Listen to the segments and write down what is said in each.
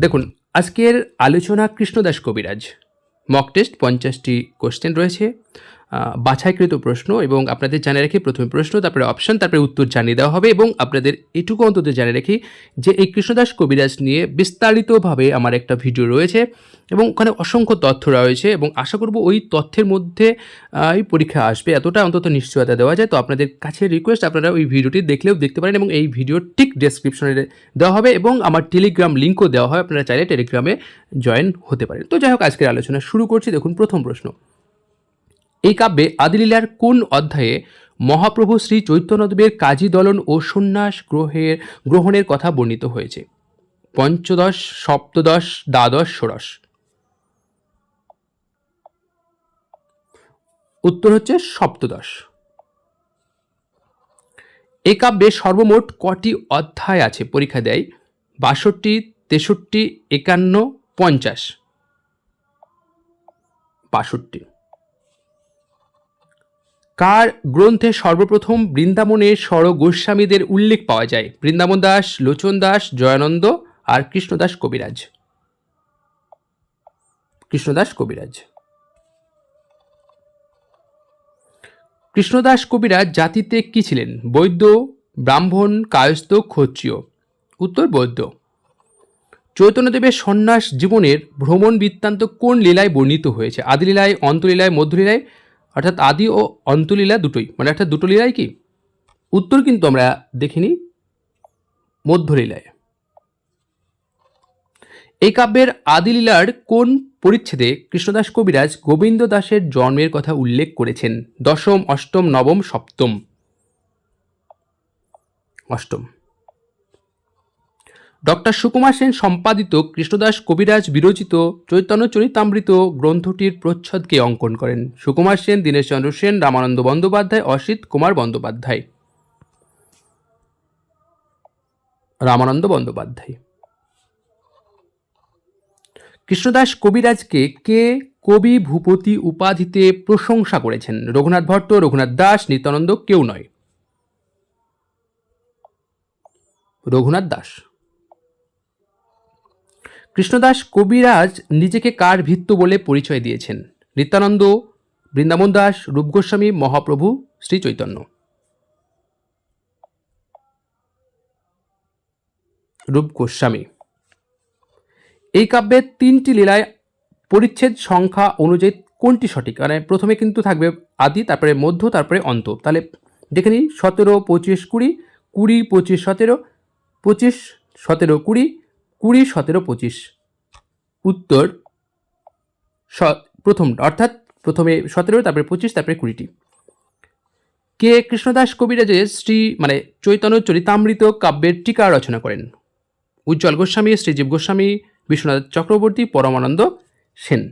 দেখুন আজকের আলোচনা কৃষ্ণদাস কবিরাজ। মক টেস্ট পঞ্চাশটি কোশ্চেন রয়েছে। বাছাইকৃত প্রশ্ন এবং আপনাদের জানিয়ে রাখি, প্রথমে প্রশ্ন, তারপরে অপশন তারপরে উত্তর জানিয়ে দেওয়া হবে এবং আপনাদের এটুকু অন্তত জানিয়ে রাখি যে এই কৃষ্ণদাস কবিরাজ নিয়ে বিস্তারিতভাবে আমার একটা ভিডিও রয়েছে এবং ওখানে অসংখ্য তথ্য রয়েছে এবং আশা করব ওই তথ্যের মধ্যে এই পরীক্ষা আসবে। এতটা অন্তত নিশ্চয়তা দেওয়া যায়। তো আপনাদের কাছে রিকোয়েস্ট আপনারা ওই ভিডিওটি দেখলেও দেখতে পারেন এবং এই ভিডিও ঠিক ডেসক্রিপশনে দেওয়া হবে এবং আমার টেলিগ্রাম লিঙ্কও দেওয়া হয়। আপনারা চাইলে টেলিগ্রামে জয়েন হতে পারেন। তো যাই হোক, আজকের আলোচনা শুরু করছি। দেখুন, প্রথম প্রশ্ন। এই কাব্যে আদিলীলার কোন অধ্যায়ে মহাপ্রভু শ্রী চৈতন্যদেবের কাজী দলন ও সন্ন্যাস গ্রহের, গ্রহণের কথা বর্ণিত হয়েছে? পঞ্চদশ, সপ্তদশ, দ্বাদশ, ষোড়শ। উত্তর হচ্ছে সপ্তদশ। এ কাব্যে সর্বমোট কটি অধ্যায় আছে পরীক্ষা দেয়? বাষট্টি, তেষট্টি, একান্ন, পঞ্চাশ। বাষট্টি। কার গ্রন্থে সর্বপ্রথম বৃন্দাবনের স্বর গোস্বামীদের উল্লেখ পাওয়া যায়? বৃন্দাবন দাস, লোচন দাস, জয়ানন্দ আর কৃষ্ণদাস কবিরাজ। কৃষ্ণদাস কবিরাজ। কৃষ্ণদাস কবিরাজ জাতিতে কি ছিলেন? বৈদ্য, ব্রাহ্মণ, কায়স্থ, ক্ষত্রিয়। উত্তর বৈদ্য। চৈতন্যদেবের সন্ন্যাস জীবনের ভ্রমণ বৃত্তান্ত কোন লীলায় বর্ণিত হয়েছে? আদিলীলায়, অন্তলীলায়, মধ্যলীলায় অর্থাৎ আদি ও অন্তলীলা দুটোই। মানে অর্থাৎ দুটো লীলাই কি? উত্তর কিন্তু আমরা দেখিনি, মধ্যলীলায়। এই কাব্যের আদিলীলার কোন পরিচ্ছেদে কৃষ্ণদাস কবিরাজ গোবিন্দ দাসের জন্মের কথা উল্লেখ করেছেন? দশম, অষ্টম, নবম, সপ্তম। অষ্টম। ডক্টর সুকুমার সেন সম্পাদিত কৃষ্ণদাস কবিরাজ বিরচিত চৈতন্য চরিতামৃত গ্রন্থটির প্রচ্ছদকে অঙ্কন করেন। সুকুমার সেন দীনেশচন্দ্র সেন, রামানন্দ বন্দ্যোপাধ্যায়, অসিত কুমার বন্দ্যোপাধ্যায়। রামানন্দ বন্দ্যোপাধ্যায়। কৃষ্ণদাস কবিরাজকে কে কবি ভূপতি উপাধিতে প্রশংসা করেছেন? রঘুনাথ ভট্ট, রঘুনাথ দাস, নিত্যানন্দ কেউ নয়। রঘুনাথ দাস। কৃষ্ণদাস কবিরাজ নিজেকে কার ভিত্ত বলে পরিচয় দিয়েছেন? নিত্যানন্দ, বৃন্দাবন দাস রূপগোস্বামী মহাপ্রভু, শ্রী চৈতন্য। রূপ গোস্বামী। এই কাব্যের তিনটি লীলায় পরিচ্ছেদ সংখ্যা অনুযায়ী কোনটি সঠিক? মানে প্রথমে কিন্তু থাকবে আদি, তারপরে মধ্য, তারপরে অন্ত। তাহলে দেখে নিই, সতেরো, পঁচিশ, কুড়ি কুড়ি, পঁচিশ, সতেরো পঁচিশ, সতেরো, কুড়ি কুড়ি, সতেরো, পঁচিশ। উত্তর প্রথমটা অর্থাৎ প্রথমে সতেরো, তারপরে পঁচিশ, তারপরে কুড়িটি। কে কৃষ্ণদাস কবিরাজের শ্রী মানে চৈতন্য চরিতামৃত কাব্যের টিকা রচনা করেন? উজ্জ্বল গোস্বামী, শ্রীজীব গোস্বামী, বিশ্বনাথ চক্রবর্তী, পরমানন্দ সেন।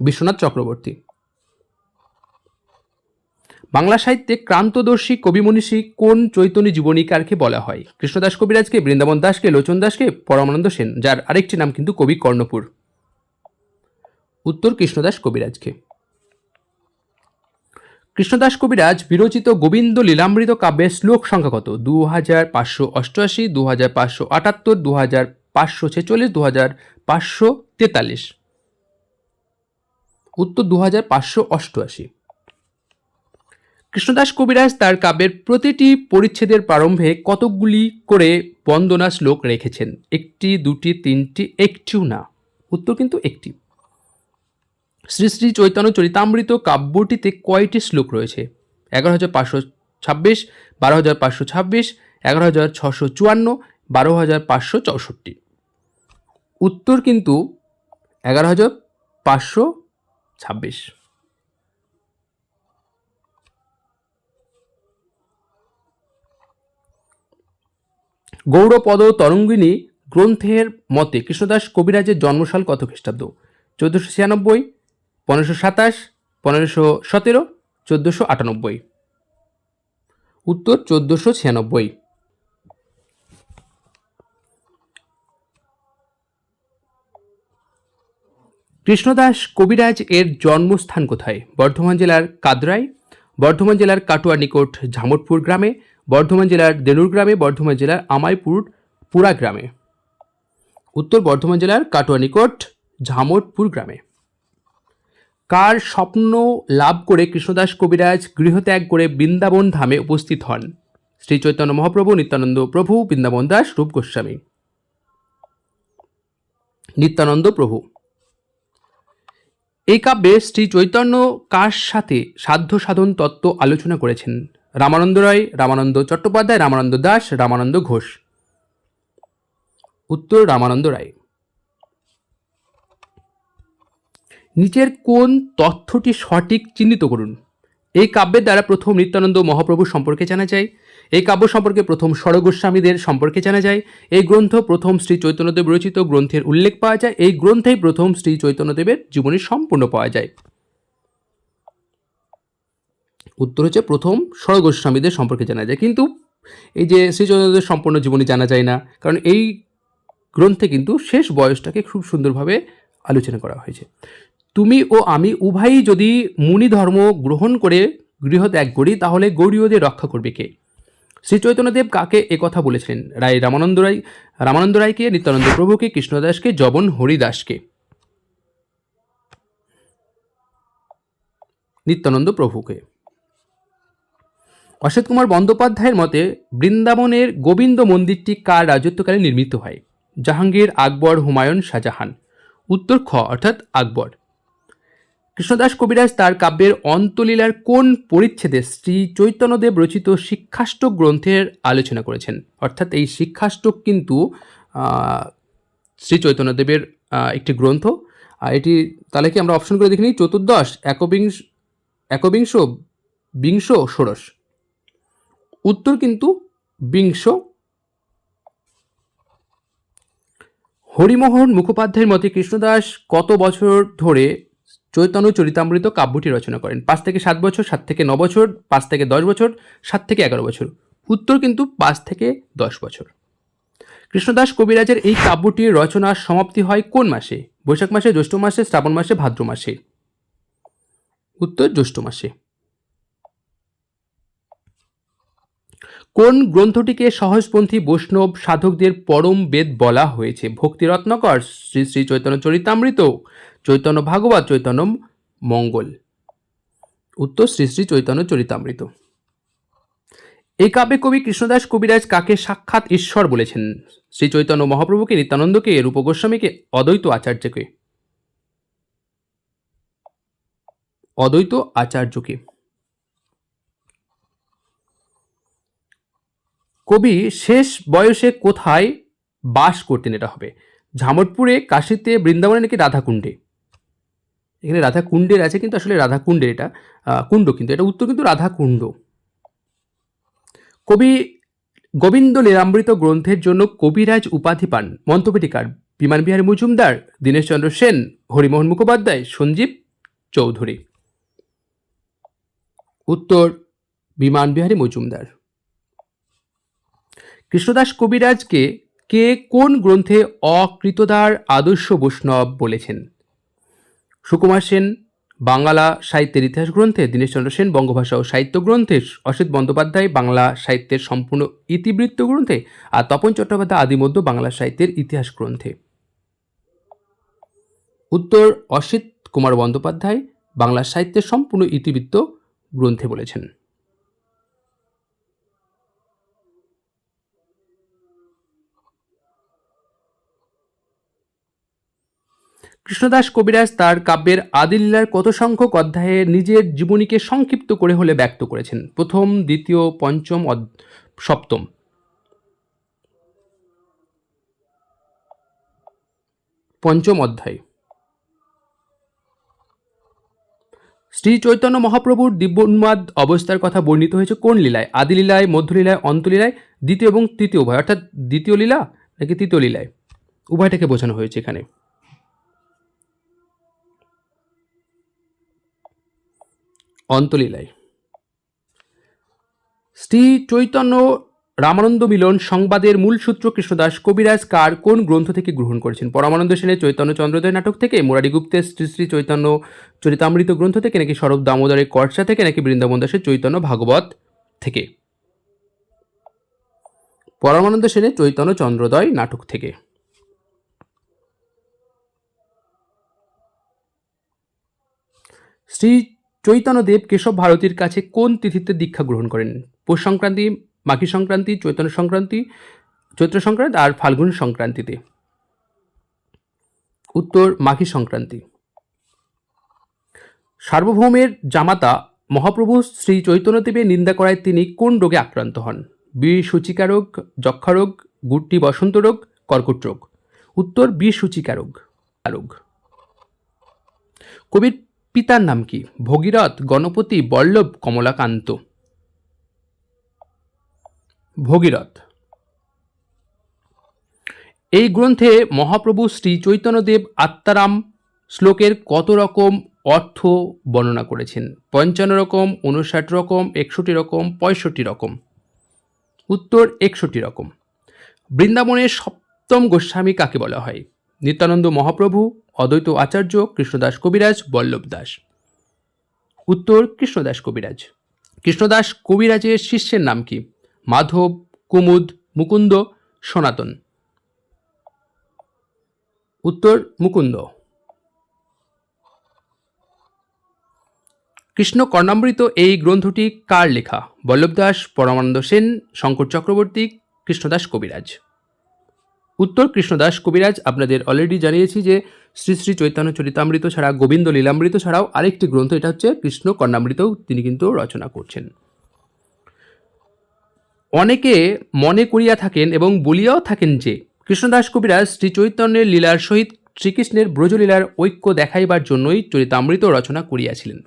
বিশ্বনাথ চক্রবর্তী। বাংলা সাহিত্যে ক্রান্তদর্শী কবি মনীষী কোন চৈতন্য জীবনীকারকে বলা হয়? কৃষ্ণদাস কবিরাজকে, বৃন্দাবন দাসকে, লোচন দাসকে, পরমানন্দ সেন, যার আরেকটি নাম কিন্তু কবি কর্ণপুর। উত্তর কৃষ্ণদাস কবিরাজকে। কৃষ্ণদাস কবিরাজ বিরচিত গোবিন্দ লীলামৃত কাব্যের শ্লোক সংখ্যা কত? দু হাজার পাঁচশো অষ্টআশি দু হাজার পাঁচশো আটাত্তর দু হাজার পাঁচশো ছেচল্লিশ দু হাজার পাঁচশো তেতাল্লিশ। উত্তর দু হাজার পাঁচশো অষ্টআশি। কৃষ্ণদাস কবিরাজ তার কাব্যের প্রতিটি পরিচ্ছেদের প্রারম্ভে কতকগুলি করে বন্দনা শ্লোক রেখেছেন? একটি, দুটি, তিনটি, একটিও না, উত্তর কিন্তু একটি। শ্রী শ্রী চৈতন্য চরিতামৃত কাব্যটিতে কয়টি শ্লোক রয়েছে? এগারো হাজার পাঁচশো ছাব্বিশ, বারো হাজার পাঁচশো ছাব্বিশ, এগারো হাজার ছশো চুয়ান্ন, বারো হাজার পাঁচশো চৌষট্টি। উত্তর কিন্তু এগারো হাজার পাঁচশো ছাব্বিশ। গৌড়পদ তরঙ্গিনী গ্রন্থের মতে কৃষ্ণদাস কবিরাজের জন্মসাল কত খ্রিস্টাব্দ? চোদ্দোশো ছিয়ানব্বই, পনেরোশো সাতাশ, পনেরোশো সতেরো, চোদ্দোশো আটানব্বই। উত্তর চোদ্দোশো ছিয়ানব্বই। কৃষ্ণদাস কবিরাজ এর জন্মস্থান কোথায়? বর্ধমান জেলার কাদরাই, বর্ধমান জেলার কাটোয়া নিকট ঝামটপুর গ্রামে বর্ধমান জেলার দেনুর গ্রামে, বর্ধমান জেলার আমাইপুর পুরা গ্রামে। উত্তর বর্ধমান জেলার কাটোয়া নিকট ঝামটপুর গ্রামে। কার স্বপ্ন লাভ করে কৃষ্ণদাস কবিরাজ গৃহত্যাগ করে বৃন্দাবন ধামে উপস্থিত হন? শ্রী চৈতন্য মহাপ্রভু, নিত্যানন্দ প্রভু, বৃন্দাবন দাস, রূপ গোস্বামী। নিত্যানন্দ প্রভু। এই কাব্যে শ্রী চৈতন্য কার সাথে সাধ্য সাধন তত্ত্ব আলোচনা করেছেন? রামানন্দ রায়, রামানন্দ চট্টোপাধ্যায়, রামানন্দ দাস, রামানন্দ ঘোষ। উত্তর রামানন্দ রায়। নিচের কোন তথ্যটি সঠিক চিহ্নিত করুন। এই কাব্যের দ্বারা প্রথম নিত্যানন্দ মহাপ্রভু সম্পর্কে জানা যায়। এই কাব্য সম্পর্কে প্রথম স্বরগোস্বামীদের সম্পর্কে জানা যায়। এই গ্রন্থ প্রথম শ্রী চৈতন্যদেব রচিত, গ্রন্থের উল্লেখ পাওয়া যায়। এই গ্রন্থেই প্রথম শ্রী চৈতন্যদেবের জীবনী সম্পূর্ণ পাওয়া যায়। উত্তর হচ্ছে প্রথম স্বরগোস্বামীদের সম্পর্কে জানা যায়। কিন্তু এই যে শ্রী চৈতন্যদেবের সম্পূর্ণ জীবনী জানা যায় না, কারণ এই গ্রন্থে কিন্তু শেষ বয়সটাকে খুব সুন্দরভাবে আলোচনা করা হয়েছে। তুমি ও আমি উভয়ই যদি মুনি ধর্ম গ্রহণ করে গৃহত্যাগ করি, তাহলে গৌরীয়দের রক্ষা করবে কে? শ্রী চৈতন্যদেব কাকে কথা বলেছিলেন? রায় রামানন্দ রায়, রামানন্দ রায়কে, নিত্যানন্দ প্রভুকে, কৃষ্ণদাসকে, জবন হরিদাসকে? নিত্যানন্দ প্রভুকে। অসিত কুমার বন্দ্যোপাধ্যায়ের মতে, বৃন্দাবনের গোবিন্দ মন্দিরটি কার রাজত্বকালে নির্মিত হয়? জাহাঙ্গীর, আকবর, হুমায়ুন শাহজাহান। উত্তর খ, অর্থাৎ আকবর। কৃষ্ণদাস কবিরাজ তার কাব্যের অন্তলীলার কোন পরিচ্ছেদে শ্রী চৈতন্যদেব রচিত শিক্ষাষ্টক গ্রন্থের আলোচনা করেছেন? অর্থাৎ এই শিক্ষাষ্টক কিন্তু শ্রী চৈতন্যদেবের একটি গ্রন্থ। আর এটি, তাহলে কি আমরা অপশন করে দেখে নিই চতুর্দশ, একবিংশ একবিংশ, বিংশ, ষোড়শ। উত্তর কিন্তু বিংশ। হরিমোহন মুখোপাধ্যায়ের মতে কৃষ্ণদাস কত বছর ধরে চৈতন্য চরিতামৃত কাব্যটি রচনা করেন? পাঁচ থেকে সাত বছর, সাত থেকে ন বছর, পাঁচ থেকে দশ বছর, সাত থেকে এগারো বছর। উত্তর কিন্তু পাঁচ থেকে দশ বছর। কৃষ্ণদাস কবিরাজের এই কাব্যটির রচনার সমাপ্তি হয় কোন মাসে? বৈশাখ মাসে, জ্যৈষ্ঠ মাসে, শ্রাবণ মাসে, ভাদ্র মাসে। উত্তর জ্যৈষ্ঠ মাসে। কোন গ্রন্থটিকে সহজপন্থী বৈষ্ণব সাধকদের পরম বেদ বলা হয়েছে? ভক্তিরত্নকর, শ্রী শ্রী চৈতন্য চরিতামৃত, চৈতন্য ভাগবত, চৈতন্য মঙ্গল। উত্তর, শ্রী শ্রী চৈতন্য চরিতামৃত। এই কাব্যে কবি কৃষ্ণদাস কবিরাজ কাকে সাক্ষাৎ ঈশ্বর বলেছেন? শ্রী চৈতন্য মহাপ্রভুকে, নিত্যানন্দকে, রূপ গোস্বামীকে, অদ্বৈত আচার্যকে। অদ্বৈত আচার্যকে। কবি শেষ বয়সে কোথায় বাস করতেন এটা হবে? ঝামটপুরে কাশীতে, বৃন্দাবনে নাকি রাধাকুণ্ডে? এখানে রাধাকুণ্ডের আছে কিন্তু আসলে রাধা কুণ্ডের এটা কুণ্ড কিন্তু, এটা উত্তর কিন্তু রাধাকুণ্ড। কবি গোবিন্দ লীলামৃত গ্রন্থের জন্য কবিরাজ উপাধি পান মন্তপেটিকার বিমান বিহারী মজুমদার, দীনেশচন্দ্র সেন, হরিমোহন মুখোপাধ্যায়, সঞ্জীব চৌধুরী। উত্তর বিমান বিহারী মজুমদার। কৃষ্ণদাস কবিরাজকে কে কোন গ্রন্থে অকৃতদার আদর্শ বৈষ্ণব বলেছেন? সুকুমার সেন, বাংলা সাহিত্যের ইতিহাস গ্রন্থে, দীনেশচন্দ্র সেন, বঙ্গভাষা ও সাহিত্য গ্রন্থে, অসিত বন্দ্যোপাধ্যায়, বাংলা সাহিত্যের সম্পূর্ণ ইতিবৃত্ত গ্রন্থে আর তপন চট্টোপাধ্যায় আদিমধ্য বাংলা সাহিত্যের ইতিহাস গ্রন্থে। উত্তর অসিত কুমার বন্দ্যোপাধ্যায় বাংলা সাহিত্যের সম্পূর্ণ ইতিবৃত্ত গ্রন্থে বলেছেন। কৃষ্ণদাস কবিরাজ তার কাব্যের আদিলীলার কত সংখ্যক অধ্যায়ে নিজের জীবনীকে সংক্ষিপ্ত করে হলে ব্যক্ত করেছেন? প্রথম, দ্বিতীয়, পঞ্চম সপ্তম। পঞ্চম অধ্যায়। শ্রী চৈতন্য মহাপ্রভুর দিব্য উন্মাদ অবস্থার কথা বর্ণিত হয়েছে কোন লীলায়? আদি লীলায় মধ্যলীলায়, অন্তলীলায়, দ্বিতীয় এবং তৃতীয় উভয়? অর্থাৎ দ্বিতীয় লীলা নাকি তৃতীয় লীলায়? উভয়টাকে বোঝানো হয়েছে এখানে। অন্তলীলায়। শ্রী চৈতন্য রামানন্দ মিলন সংবাদের মূল সূত্র কৃষ্ণদাস কবিরাজ কার কোন গ্রন্থ থেকে গ্রহণ করেছেন? পরমানন্দ সেনের চৈতন্য চন্দ্রদয় নাটক থেকে মুরারি গুপ্তের শ্রী শ্রী চৈতন্য চরিতামৃত গ্রন্থ থেকে, নাকি সরব দামোদরের কর্চা থেকে, নাকি বৃন্দাবন দাসের চৈতন্য ভাগবত থেকে? পরমানন্দ সেনের চৈতন্য চন্দ্রদয় নাটক থেকে। শ্রী চৈতন্যদেব কেশব ভারতীর কাছে কোন তিথিতে দীক্ষা গ্রহণ করেন? পৌষ সংক্রান্তি, মাঘী সংক্রান্তি, চৈতন্য সংক্রান্তি, চৈত্র সংক্রান্তি আর ফাল্গুন সংক্রান্তিতে। উত্তর, মাঘী সংক্রান্তি। সার্বভৌমের জামাতা মহাপ্রভু শ্রী চৈতন্যদেবের নিন্দা করায় তিনি কোন রোগে আক্রান্ত হন? বিসূচিকা রোগ, যক্ষা রোগ, গুট্টি বসন্ত রোগ, কর্কট রোগ। উত্তর বিসূচিকা রোগ। রোগ। কবির পিতার নাম কি? ভগীরথ, গণপতি, বল্লভ, কমলাকান্ত। ভগীরথ। এই গ্রন্থে মহাপ্রভু শ্রী চৈতন্যদেব আত্মারাম শ্লোকের কত রকম অর্থ বর্ণনা করেছেন? পঞ্চান্ন রকম উনষাট রকম, একষট্টি রকম, পঁয়ষট্টি রকম। উত্তর একষট্টি রকম। বৃন্দাবনের সপ্তম গোস্বামী কাকে বলা হয়? নিত্যানন্দ মহাপ্রভু, অদ্বৈত আচার্য কৃষ্ণদাস কবিরাজ, বল্লভ দাস। উত্তর, কৃষ্ণদাস কবিরাজ। কৃষ্ণদাস কবিরাজের শিষ্যের নাম কি? মাধব, কুমুদ, মুকুন্দ, সনাতন। উত্তর, মুকুন্দ। কৃষ্ণ কর্ণামৃত এই গ্রন্থটি কার লেখা? বল্লভদাস পরমানন্দ সেন, শঙ্কর চক্রবর্তী, কৃষ্ণদাস কবিরাজ। উত্তর কৃষ্ণদাস কবিরাজ, আপনাদের অলরেডি জানিয়েছি যে শ্রী শ্রী চৈতন্য চরিতামৃত ছাড়া, গোবিন্দ লীলামৃত ছাড়াও আরেকটি গ্রন্থ, এটা হচ্ছে কৃষ্ণ কর্ণামৃতও তিনি কিন্তু রচনা করছেন। অনেকে মনে করিয়া থাকেন এবং বলিয়াও থাকেন যে, কৃষ্ণদাস কবিরাজ শ্রী চৈতন্যের লীলার সহিত শ্রীকৃষ্ণের ব্রজলীলার ঐক্য দেখাইবার জন্যই চরিতামৃত রচনা করিয়াছিলেন।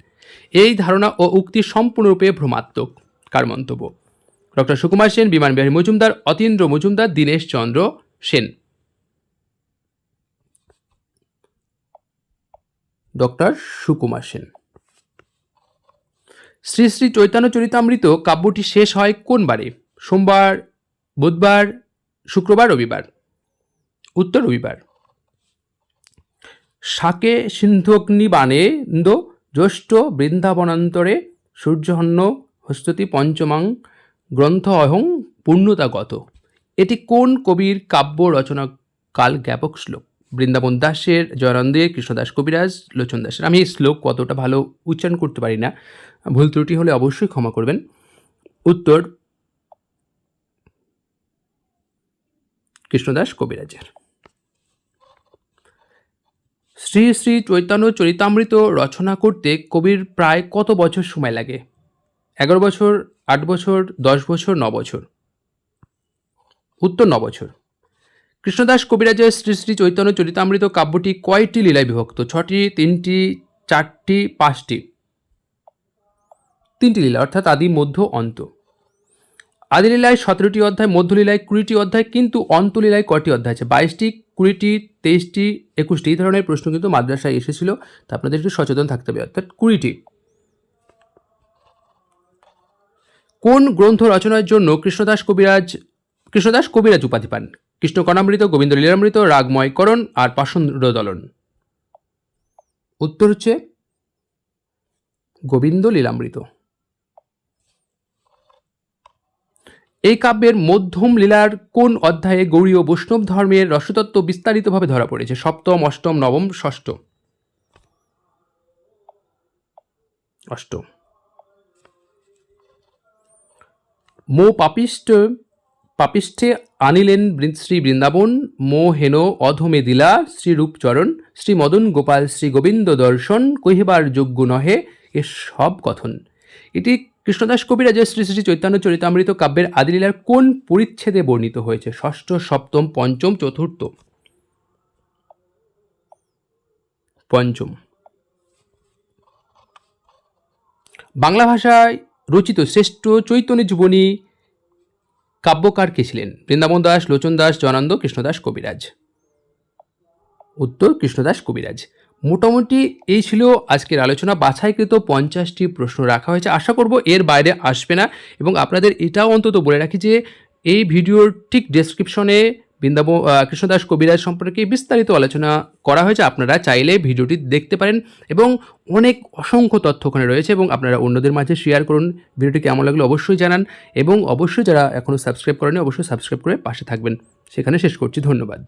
এই ধারণা ও উক্তি সম্পূর্ণরূপে ভ্রমাত্মক। কার মন্তব্য ডক্টর সুকুমার সেন, বিমান বিহারী মজুমদার, অতীন্দ্র মজুমদার, দীনেশ চন্দ্র সেন। ডক্টর সুকুমার সেন। শ্রী শ্রী চৈতন্য চরিতামৃত কাব্যটি শেষ হয় কোন বারে? সোমবার, বুধবার, শুক্রবার, রবিবার? উত্তর রবিবার। শাকে সিন্ধগ্নি বানে জ্যৈষ্ঠ বৃন্দাবনান্তরে সূর্যহন্য হস্ততি পঞ্চমাং গ্রন্থ অহং পূর্ণতাগত এটি কোন কবির কাব্য রচনা কাল জ্ঞাপক শ্লোক? বৃন্দাবন দাসের জয়ানন্দের কৃষ্ণদাস কবিরাজ, লোচন দাসের। আমি এই শ্লোক কতটা ভালো উচ্চারণ করতে পারি না, ভুল ত্রুটি হলে অবশ্যই ক্ষমা করবেন। উত্তর, কৃষ্ণদাস কবিরাজের। শ্রী শ্রী চৈতন্য চরিতামৃত রচনা করতে কবির প্রায় কত বছর সময় লাগে? এগারো বছর, আট বছর, দশ বছর, ন বছর? উত্তর ন বছর কৃষ্ণদাস কবিরাজের শ্রী শ্রী চৈতন্য চরিতামৃত কাব্যটি কয়টি লীলায় বিভক্ত? ছটি, তিনটি, চারটি, পাঁচটি? তিনটি লীলা, অর্থাৎ আদি, মধ্য, অন্ত। আদিলীলায় সতেরোটি অধ্যায় মধ্যলীলায় কুড়িটি অধ্যায়, কিন্তু অন্তলীলায় কটি অধ্যায় আছে? বাইশটি, কুড়িটি, তেইশটি, একুশটি, এই ধরনের প্রশ্ন কিন্তু মাদ্রাসায় এসেছিল, তা আপনাদের একটু সচেতন থাকতে হবে। অর্থাৎ কুড়িটি। কোন গ্রন্থ রচনার জন্য কৃষ্ণদাস কবিরাজ কৃষ্ণদাস কবিরাজ উপাধি পান। কৃষ্ণ কণামৃত, গোবিন্দ লীলামৃত রাগময়করণ আর পাষণ্ড দলন। উত্তর হচ্ছে গোবিন্দ লীলামৃত। এই কাব্যের মধ্যম লীলার কোন অধ্যায়ে গৌরীয় বৈষ্ণব ধর্মের রসতত্ত্ব বিস্তারিতভাবে ধরা পড়েছে? সপ্তম, অষ্টম, নবম, ষষ্ঠ। অষ্টম মো পাপিষ্ট পাপিষ্ঠে আনিলেন শ্রী বৃন্দাবন, মো হেন অধমে দিলা, শ্রী রূপচরণ, শ্রী মদন গোপাল, শ্রী গোবিন্দ দর্শন, কহিবার যোগ্য নহে এ সব কথন। এটি কৃষ্ণদাস কবিরাজের শ্রী শ্রী চৈতন্য চরিতামৃত কাব্যের আদিলীলার কোন পরিচ্ছেদে বর্ণিত হয়েছে? ষষ্ঠ, সপ্তম, পঞ্চম, চতুর্থ। পঞ্চম। বাংলা ভাষায় রচিত শ্রেষ্ঠ চৈতন্য জীবনী কাব্যকার কে ছিলেন বৃন্দাবন দাস, লোচন দাস জনান্দ কৃষ্ণদাস, কবিরাজ। উত্তর, কৃষ্ণদাস, কবিরাজ। মোটামুটি এই ছিল আজকের আলোচনা। বাছাইকৃত পঞ্চাশটি প্রশ্ন রাখা হয়েছে। আশা করব এর বাইরে আসবে না। এবং আপনাদের এটাও অন্তত বলে রাখি যে, এই ভিডিওর ঠিক ডেসক্রিপশনে বৃন্দাব কৃষ্ণদাস কবিরাজ সম্পর্কে বিস্তারিত আলোচনা করা হয়েছে। আপনারা চাইলে ভিডিওটি দেখতে পারেন এবং অনেক অসংখ্য তথ্য ওখানে রয়েছে এবং আপনারা অন্যদের মাঝে শেয়ার করুন। ভিডিওটি কেমন লাগল অবশ্যই জানান এবং অবশ্যই যারা এখনও সাবস্ক্রাইব করেনি অবশ্যই সাবস্ক্রাইব করে পাশে থাকবেন। সেখানে শেষ করছি, ধন্যবাদ।